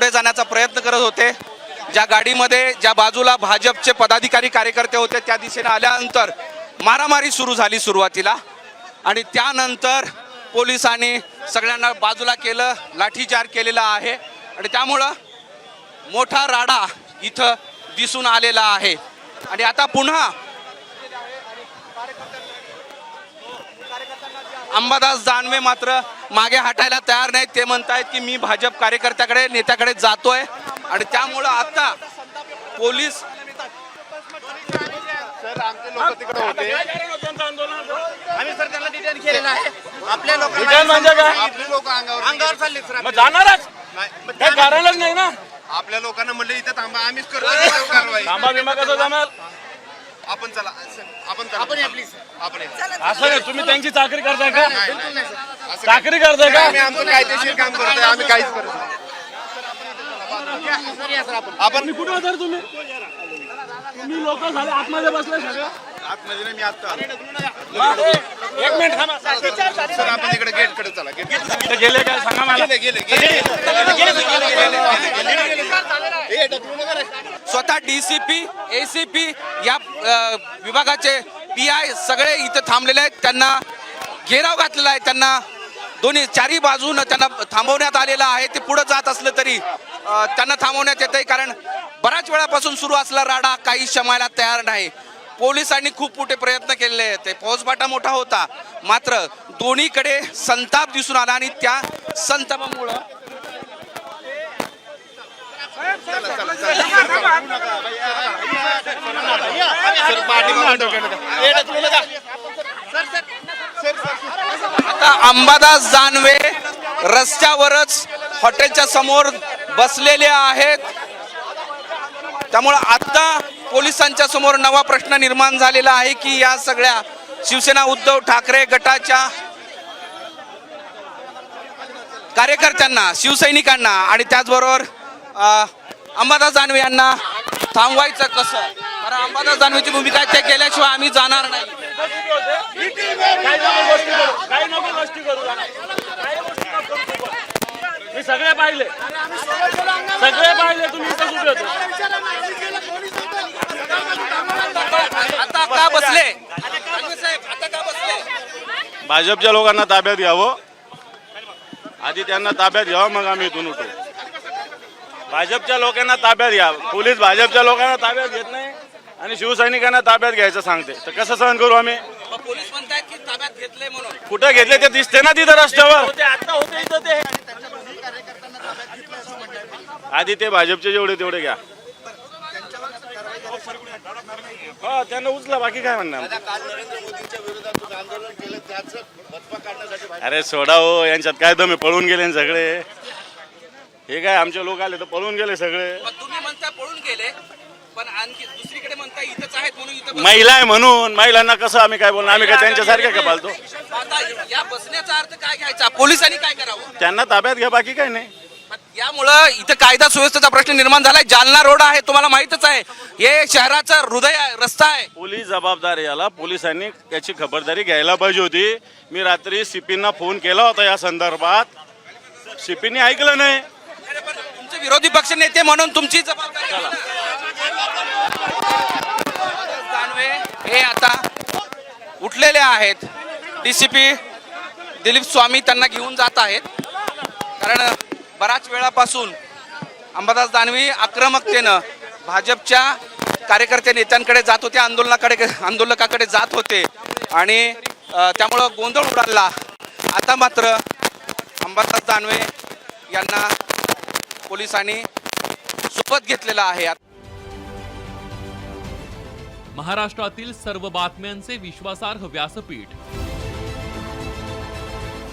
पुढे जाण्याचा प्रयत्न करत होते. ज्या गाडीमध्ये ज्या बाजूला भाजपचे पदाधिकारी कार्यकर्ते होते त्या दिशेने आल्यानंतर मारामारी सुरू झाली सुरुवातीला. आणि त्यानंतर पोलिसांनी सगळ्यांना बाजूला केलं लाठीचार केलेला आहे. आणि त्यामुळं मोठा राडा इथं दिसून आलेला आहे. आणि आता पुन्हा अंबादास दानवे मात्र मागे हटायला तयार नाहीत. ते म्हणतायत की मी भाजप कार्यकर्त्याकडे नेत्याकडे जातोय. आणि त्यामुळं आता पोलीस सर आमचे लोक तिकडे होते. आम्ही सर त्यांना डिटेन केलेलं आहे. आपल्या लोकांना म्हणजे काय? आपले लोक अंगावर अंगावर चालले. सर मग जाणारच. नाही, मग काही कारणच नाही ना? आपल्या लोकांना म्हणलं इथं थांबा आम्हीच करतो कारवाई थांबा बिंबा कसं जमेल? आपण चला आपण चला. आपण या, please. आपण या. असं नाही तुम्ही त्यांची चाकरी करताय का? नाही, नाही, नाही. असं चाकरी करताय का? आम्ही आमचं कायदेशीर काम करतोय आम्ही काहीच करत नाही. सर या सर आपण. आपण कुठे होता रे तुम्ही? तुम्ही लोक झाले आतमध्ये बसले सगळं. आतमध्ये नाही, मी आता मग, एक मिनिट थांबा सर आपण तिकडे गेटकडे चला गेट गेले काय सांगा मला गेले गेले गेले स्वतः डीसीपी एसीपी या विभागाचे पी आय सगळे इथं थांबलेले आहेत त्यांना घेराव घातलेला आहे त्यांना दोन्ही चारी बाजून त्यांना थांबवण्यात आलेलं आहे ते पुढे जात असलं तरी त्यांना थांबवण्यात येत आहे कारण बऱ्याच वेळापासून सुरू असला राडा काही शमायला तयार नाही पोलिसांनी खूप मोठे प्रयत्न केलेले आहेत. ते फौजफाटा मोठा होता. मात्र दोन्हीकडे संताप दिसून आला आणि त्या संतापामुळं आता अंबादास जानवे रस्त्यावरच हॉटेलच्या समोर बसलेले आहेत. त्यामुळं आता पोलिसांच्या समोर नवा प्रश्न निर्माण झालेला आहे की या सगळ्या शिवसेना उद्धव ठाकरे गटाच्या कार्यकर्त्यांना शिवसैनिकांना आणि त्याचबरोबर अंबादास दानवे यांना थांबवायचं कसं? कारण अंबादास दानवेची भूमिका त्या केल्याशिवाय आम्ही जाणार नाही. सगळे पाहिले. सगळे पाहिले तुम्ही का बसले? दानवे साहेब आता का बसले? भाजपच्या लोकांना ताब्यात घ्यावं. आधी त्यांना ताब्यात घ्यावं मग आम्ही इथून उठू. भाजपच्या लोकांना ताब्यात घ्या. पोलीस भाजपच्या लोकांना ताब्यात घेत नाही आणि शिवसैनिकांना ताब्यात घ्यायचं सांगते. तर कसं सहन करू आम्ही? पोलीस म्हणतायत की ताब्यात घेतले म्हणून. कुठं घेतले ते दिसते ना तिथं रस्त्यावर. होते आता होते इथं ते. आधी ते भाजपचे जेवढे तेवढे घ्या. हो त्यांना उचला बाकी काय म्हणणार? अरे सोडा हो यांच्यात काय दम पळून गेले सगळे. हे काय आमचे लोक आले तर पळून गेले सगळे. तुम्ही म्हणता पळून गेले पण आणखी दुसरीकडे म्हणता इथंच आहेत म्हणून इथं बस- महिला आहे म्हणून महिलांना कसं आम्ही काय बोलणार? आम्ही काय त्यांच्यासारखे का पालतो आता या बसण्याचा अर्थ काय घ्यायचा? पोलिसांनी काय करावं? त्यांना ताब्यात घ्या बाकी काय नाही. यामुळं इथं कायदा सुव्यवस्थेचा प्रश्न निर्माण झालाय. जालना रोड आहे तुम्हाला माहितच आहे. हे शहराचा हृदय आहे, रस्ता आहे. पोलीस जबाबदार आहे याला पोलिसांनी याची खबरदारी घ्यायला पाहिजे होती. मी रात्री सीपींना फोन केला होता या संदर्भात. सीपींनी ऐकलं नाही. पण तुमचे विरोधी पक्ष नेते म्हणून तुमची जबाबदारी आहे. ना. दानवे हे आता उठलेले आहेत. डीसीपी दिलीप स्वामी त्यांना घेऊन जात आहेत. कारण बऱ्याच वेळापासून अंबादास दानवे आक्रमकतेनं भाजपच्या कार्यकर्ते नेत्यांकडे जात होते आंदोलनाकडे आंदोलकाकडे जात होते आणि त्यामुळं गोंधळ उडाला. आता मात्र अंबादास दानवे यांना पोलिसांनी सोबत घेतलेला आहे. महाराष्ट्रातील सर्व बातम्यांचे विश्वासार्ह व्यासपीठ